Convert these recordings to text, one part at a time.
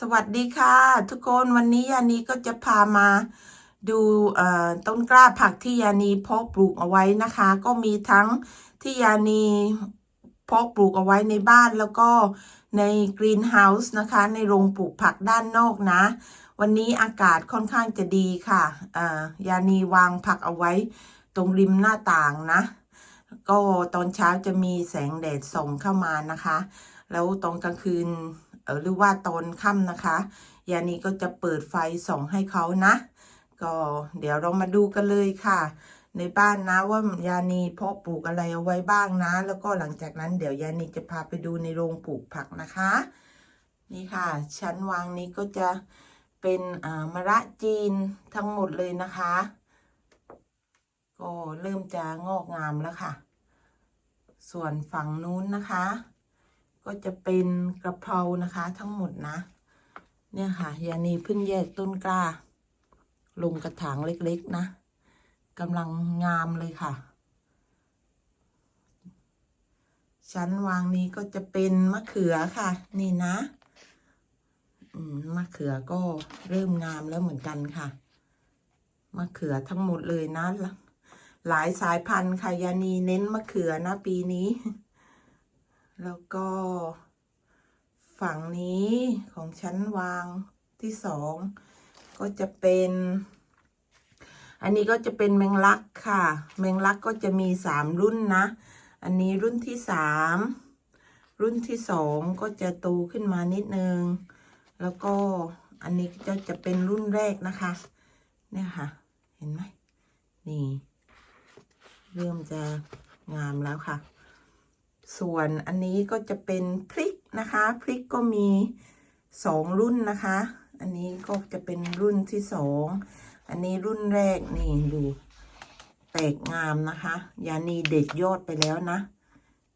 สวัสดีค่ะ ทุกคนวันนี้ยานีก็จะพามาดูต้นกล้าผักที่ยานีเพาะปลูกเอาไว้นะคะ ก็มีทั้งที่ยานีเพาะปลูกเอาไว้ในบ้านแล้วก็ในกรีนเฮาส์นะคะ ในโรงปลูกผักด้านนอกนะ วันนี้อากาศค่อนข้างจะดีค่ะยานีวางผักเอาไว้ตรงริมหน้าต่างนะ ก็ตอนเช้าจะมีแสงแดดส่องเข้ามานะคะ แล้วตอนกลางคืน หรือว่าตอนค่ำนะคะยานีก็จะเปิดไฟส่องให้เขานะ ก็เดี๋ยวเรามาดูกันเลยค่ะ ในบ้านนะว่ายานีเพาะปลูกอะไรเอาไว้บ้างนะ แล้วก็หลังจากนั้นเดี๋ยวยานีจะพาไปดูในโรงปลูกผักนะคะ นี่ค่ะ ชั้นวางนี้ก็จะเป็นอ่ามะระจีนทั้งหมดเลยนะคะ ก็เริ่มจะงอกงามแล้วค่ะ ส่วนฝั่งนู้นนะคะ ก็จะเป็นกระเพรานะคะทั้งหมดนะ เนี่ยค่ะยานีเพิ่งแยกต้นกล้า ลงกระถางเล็กๆนะกำลังงามเลยค่ะ ชั้นวางนี้ก็จะเป็นมะเขือค่ะ นี่นะมะเขือก็เริ่มงามแล้วเหมือนกันค่ะมะเขือทั้งหมดเลยนะ หลายสายพันธุ์ค่ะยานีเน้นมะเขือนะปีนี้ แล้วก็ฝั่งนี้ของชั้นวางที่สองก็จะเป็น อันนี้ก็จะเป็นแมงลักค่ะ แมงลักก็จะมีสามรุ่นนะ อันนี้รุ่นที่สามรุ่นที่สองก็จะโตขึ้นมานิดนึง แล้วก็อันนี้จะจะเป็นรุ่นแรกนะคะ เนี่ยค่ะ เห็นไหมนี่ เริ่มจะงามแล้วค่ะ ส่วนอันนี้ก็จะเป็นพริกนะคะ พริกก็มีสองรุ่นนะคะ อันนี้ก็จะเป็นรุ่นที่สองอันนี้รุ่นแรกนี่ดูแตกงามนะคะยานีเด็ดยอดไปแล้วนะ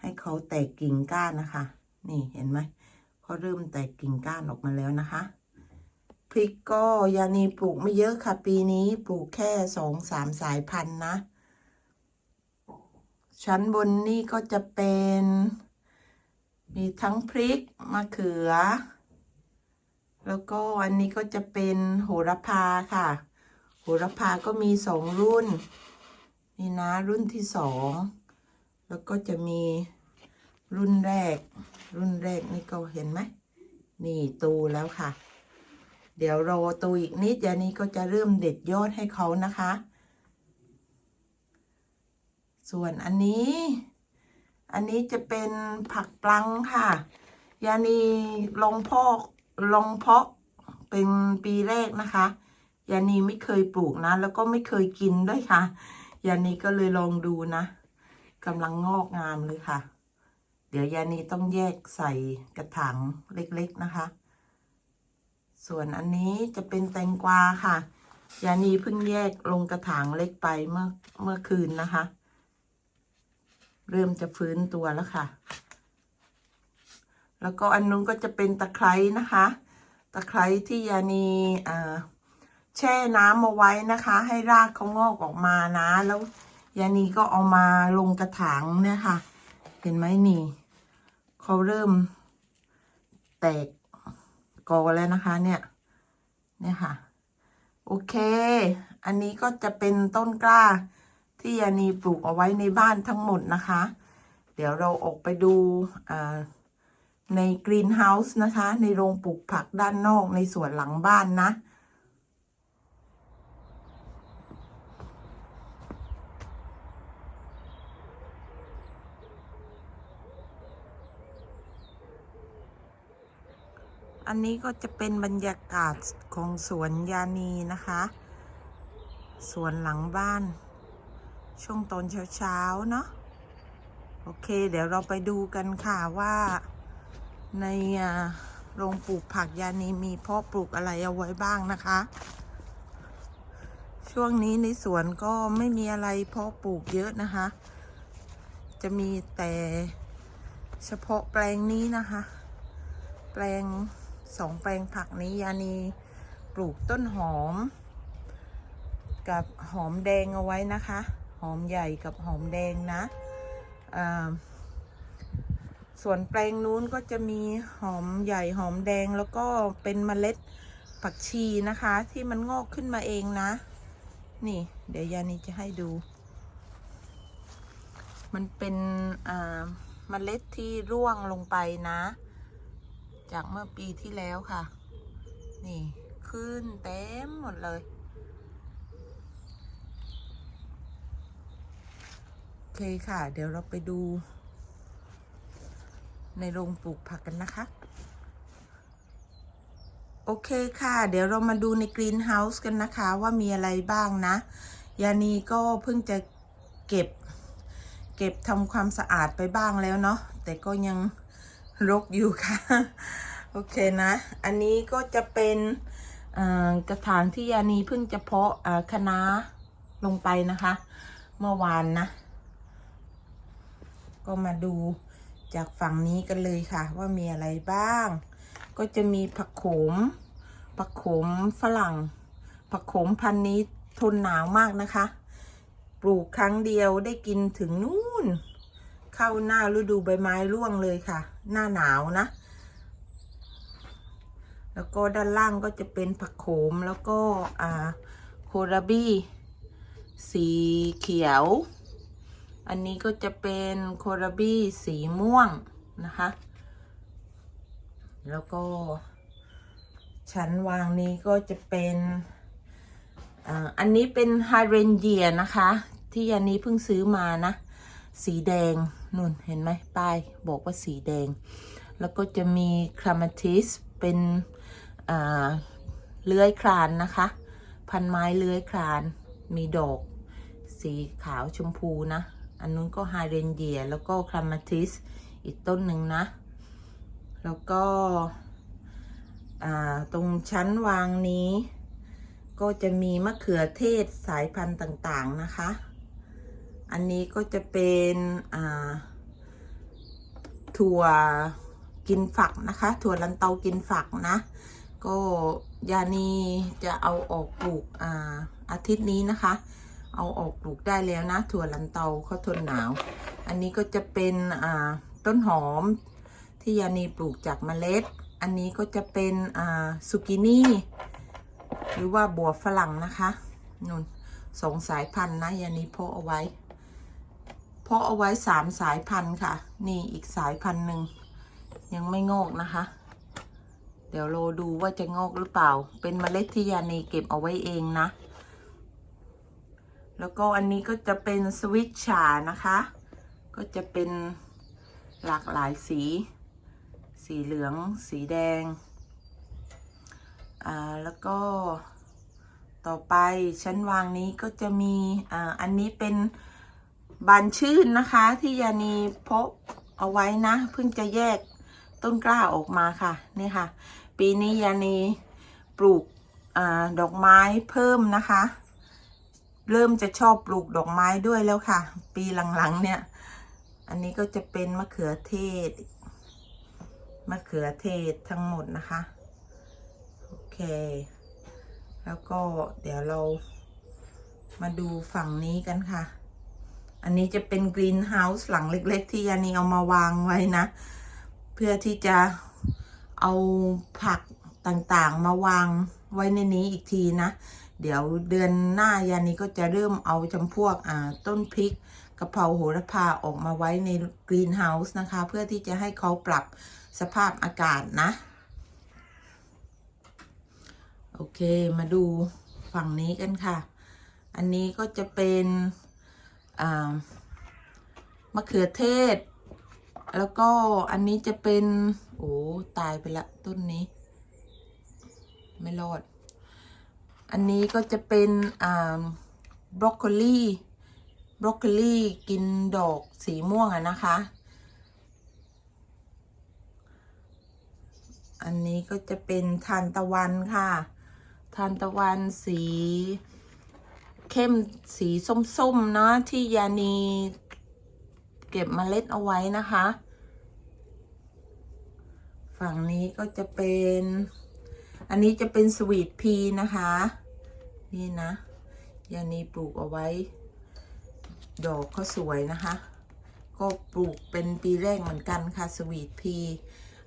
ให้เขาแตกกิ่งก้านนะคะ นี่เห็นไหมเขาเริ่มแตกกิ่งก้านออกมาแล้วนะคะพริกก็ยานีปลูกไม่เยอะค่ะ ปีนี้ปลูกแค่สองสามสายพันธุ์นะ ชั้นบนนี่ก็จะเป็น มีทั้งพริกมะเขือ แล้วก็อันนี้ก็จะเป็นโหระพาค่ะ โหระพาก็มีสองรุ่น นี่นะรุ่นที่สอง แล้วก็จะมีรุ่นแรก รุ่นแรกนี่ก็เห็นไหมนี่ตูแล้วค่ะ เดี๋ยวรอตูอีกนิดยานี้ก็จะเริ่มเด็ดยอดให้เขานะคะ ส่วนอันนี้ อันนี้จะเป็นผักปลังค่ะ ยานีลงพอกลงเพาะเป็นปีแรกนะคะ ยานีไม่เคยปลูกนะ แล้วก็ไม่เคยกินด้วยค่ะ ยานีก็เลยลองดูนะกำลังงอกงามเลยค่ะ เดี๋ยวยานีต้องแยกใส่กระถางเล็กๆนะคะ ส่วนอันนี้จะเป็นแตงกวาค่ะ ยานีเพิ่งแยกลงกระถางเล็กไปเมื่อเมื่อคืนนะคะ เริ่มจะฟื้นตัวแล้วค่ะ แล้วก็อันนู้นก็จะเป็นตะไคร้นะคะ ตะไคร้ที่ยานีแช่น้ำเอาไว้นะคะ ให้รากเขางอกออกมานะ แล้วยานีก็เอามาลงกระถางเนี่ยค่ะ เห็นไหมนี่เขาเริ่มแตกกอแล้วนะคะเนี่ยเนี่ยค่ะ โอเค อันนี้ก็จะเป็นต้นกล้า ที่ยานีปลูกเอาไว้ในบ้านทั้งหมดนะคะ เดี๋ยวเราออกไปดูในกรีนเฮาส์นะคะ ในโรงปลูกผักด้านนอกในสวนหลังบ้านนะอันนี้ก็จะเป็นบรรยากาศของสวนยานีนะคะ สวนหลังบ้าน ช่วงตอนเช้าๆเนาะโอเค เดี๋ยวเราไปดูกันค่ะว่าในโรงปลูกผักยานีมีเพาะปลูกอะไรเอาไว้บ้างนะคะ ช่วงนี้ในสวนก็ไม่มีอะไรเพาะปลูกเยอะนะคะ จะมีแต่เฉพาะแปลงนี้นะคะ แปลงสองแปลงผักนี้ยานีปลูกต้นหอม กับหอมแดงเอาไว้นะคะ อมใหญ่กับหอมแดงนะส่วนแปลงนู้นก็จะมีหอมใหญ่หอมแดงแล้วก็เป็นเมล็ดผักชีนะคะ ที่มันงอกขึ้นมาเองนะ นี่ เดี๋ยวยานีจะให้ดู มันเป็นเมล็ดที่ร่วงลงไปนะ จากเมื่อปีที่แล้วค่ะ นี่ขึ้นเต็มหมดเลย โอ เคค่ะ เดี๋ยวเราไปดู ในโรงปลูกผักกันนะคะ โอเคค่ะ เดี๋ยวเรามาดูในกรีนเฮาส์กันนะคะว่ามีอะไรบ้างนะ ยานีก็เพิ่งจะเก็บ เก็บทำความสะอาดไปบ้างแล้วเนาะแต่ก็ยังรกอยู่ค่ะ โอเคนะ อันนี้ก็จะเป็นกระถางที่ยานีเพิ่งจะเพาะคะน้าลงไปนะคะ เมื่อวานนะ ก็มาดูจากฝั่งนี้กันเลยค่ะ ว่ามีอะไรบ้าง ก็จะมีผักโขม ผักโขมฝรั่ง ผักโขมพันธุ์นี้ทนหนาวมากนะคะ ปลูกครั้งเดียวได้กินถึงนู่น เข้าหน้าฤดูใบไม้ร่วงเลยค่ะ หน้าหนาวนะ แล้วก็ด้านล่างก็จะเป็นผักโขมแล้วก็อ่าโคราบี้สีเขียว อันนี้ก็จะเป็นโคราบี้สีม่วงนะคะ แล้วก็ ชั้นวางนี้ก็จะเป็นอันนี้เป็นไฮเรนเยียนะคะ ที่อันนี้เพิ่งซื้อมานะ สีแดงนุ่นเห็นไหมป้ายบอกว่าสีแดง แล้วก็จะมีคลามาติสเป็นเลื้อยคลานนะคะ พันไม้เลื้อยคลาน มีดอก สีขาวชมพูนะ อันนู้นก็ไฮเรนเยียแล้วก็คลามาติสอีกต้นหนึ่งนะ แล้วก็ตรงชั้นวางนี้ ก็จะมีมะเขือเทศสายพันธุ์ต่างๆนะคะ อันนี้ก็จะเป็นถั่วกินฝักนะคะ ถั่วลันเตากินฝักนะ ก็ยานีจะเอาออกปลูกอาอาทิตย์นี้นะคะ เอาออกปลูกได้แล้วนะ ถั่วลันเตาเขาทนหนาว อันนี้ก็จะเป็นอ่าต้นหอมที่ยานีปลูกจากเมล็ด อันนี้ก็จะเป็นอ่าซูกินี่หรือว่าบัวฝรั่งนะคะนุ่นสองสายพันธุ์นะยานีเพาะเอาไว้ เพาะเอาไว้สามสายพันธุ์ค่ะ นี่อีกสายพันธุ์หนึ่งยังไม่งอกนะคะ เดี๋ยวเรดูว่าจะงอกหรือเปล่า เป็นเมล็ดที่ยานีเก็บเอาไว้เองนะ แล้วก็อันนี้ก็จะเป็นสวิตชานะคะ ก็จะเป็นหลากหลายสี สีเหลือง สีแดง อ่า แล้วก็ต่อไปชั้นวางนี้ก็จะมี อ่า อันนี้เป็นบานชื่นนะคะ ที่ยานีพาะเอาไว้นะ เพิ่งจะแยกต้นกล้าออกมาค่ะ นี่ค่ะ ปีนี้ยานีปลูกอาดอกไม้เพิ่มนะคะ เริ่มจะชอบปลูกดอกไม้ด้วยแล้วค่ะ ปีหลังๆเนี่ย อันนี้ก็จะเป็นมะเขือเทศ มะเขือเทศทั้งหมดนะคะ โอเค แล้วก็เดี๋ยวเรามาดูฝั่งนี้กันค่ะ อันนี้จะเป็นกรีนเฮาส์หลังเล็ก ๆ ที่ยานีเอามาวางไว้นะ เพื่อที่จะเอาผักต่างๆมาวางไว้ในนี้อีกทีนะ เดี๋ยวเดือนหน้ายานี้ก็จะเริ่มเอาจำพวกอ่าต้นพริกกะเพราโหระพาออกมาไว้ในกรีนเฮาส์นะคะ เพื่อที่จะให้เขาปรับสภาพอากาศนะ โอเคมาดูฝั่งนี้กันค่ะ อันนี้ก็จะเป็นมะเขือเทศ แล้วก็อันนี้จะเป็น โอ้ ตายไปละต้นนี้ ไม่รอด อันนี้ก็จะเป็นอ่าบรอกโคลีบรอกโคลีกินดอกสีม่วงอะนะคะ อันนี้ก็จะเป็นทานตะวันค่ะ ทานตะวันสีเข้มสีส้มๆเนาะที่ยานีเก็บเมล็ดเอาไว้นะคะ ฝั่งนี้ก็จะเป็น อันนี้จะเป็นสวีทพีนะคะ นี่นะยานีปลูกเอาไว้ ดอกเขาสวยนะคะ ก็ปลูกเป็นปีแรกเหมือนกันค่ะสวีทพี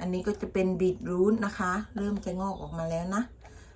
อันนี้ก็จะเป็นบีทรูทนะคะ เริ่มจะงอกออกมาแล้วนะ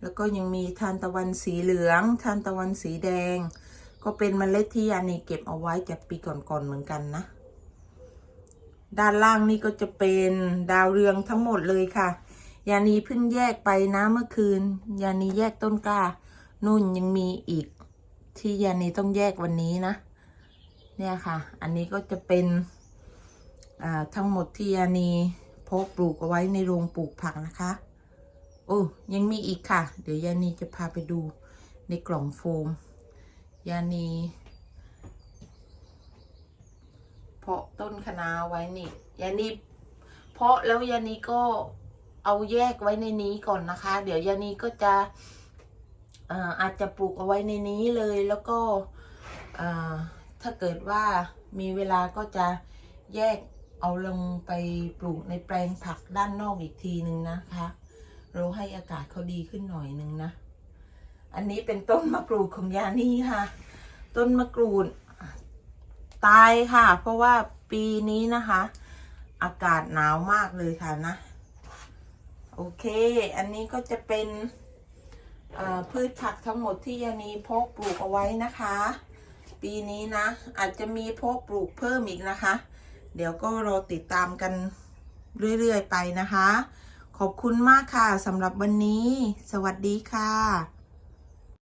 แล้วก็ยังมีทานตะวันสีเหลืองทานตะวันสีแดง ก็เป็นเมล็ดที่ยานีเก็บเอาไว้จากปีก่อนๆเหมือนกันนะ ด้านล่างนี่ก็จะเป็นดาวเรืองทั้งหมดเลยค่ะ ยานีเพิ่งแยกไปนะเมื่อคืน ยานีแยกต้นกล้านุ่นยังมีอีก ที่ยานีต้องแยกวันนี้นะ เนี่ยค่ะ อันนี้ก็จะเป็นทั้งหมดที่ยานีพาะปลูกเอาไว้ในโรงปลูกผักนะคะ โอ้ยังมีอีกค่ะ เดี๋ยวยานีจะพาไปดูในกล่องโฟม ยานีเพาะต้นคะน้าไว้นี่ยานีเพาะแล้วยานีก็ เอาแยกไว้ในนี้ก่อนนะคะ เดี๋ยวยานีก็จะอาจจะปลูกเอาไว้ในนี้เลยแล้วก็ถ้าเกิดว่ามีเวลาก็จะแยกเอาลงไปปลูกในแปลงผักด้านนอกอีกทีหนึ่งนะคะเราให้อากาศเขาดีขึ้นหน่อยหนึ่งนะ อันนี้เป็นต้นมะกรูดของยานี่ค่ะ ต้นมะกรูดตายค่ะ เพราะว่าปีนี้นะคะ อากาศหนาวมากเลยค่ะนะ โอเค อันนี้ก็จะเป็นพืชผักทั้งหมดที่ยานีเพาะปลูกเอาไว้นะคะ ปีนี้นะ อาจจะมีเพาะปลูกเพิ่มอีกนะคะ เดี๋ยวก็รอติดตามกันเรื่อยๆไปนะคะ ขอบคุณมากค่ะสำหรับวันนี้ สวัสดีค่ะ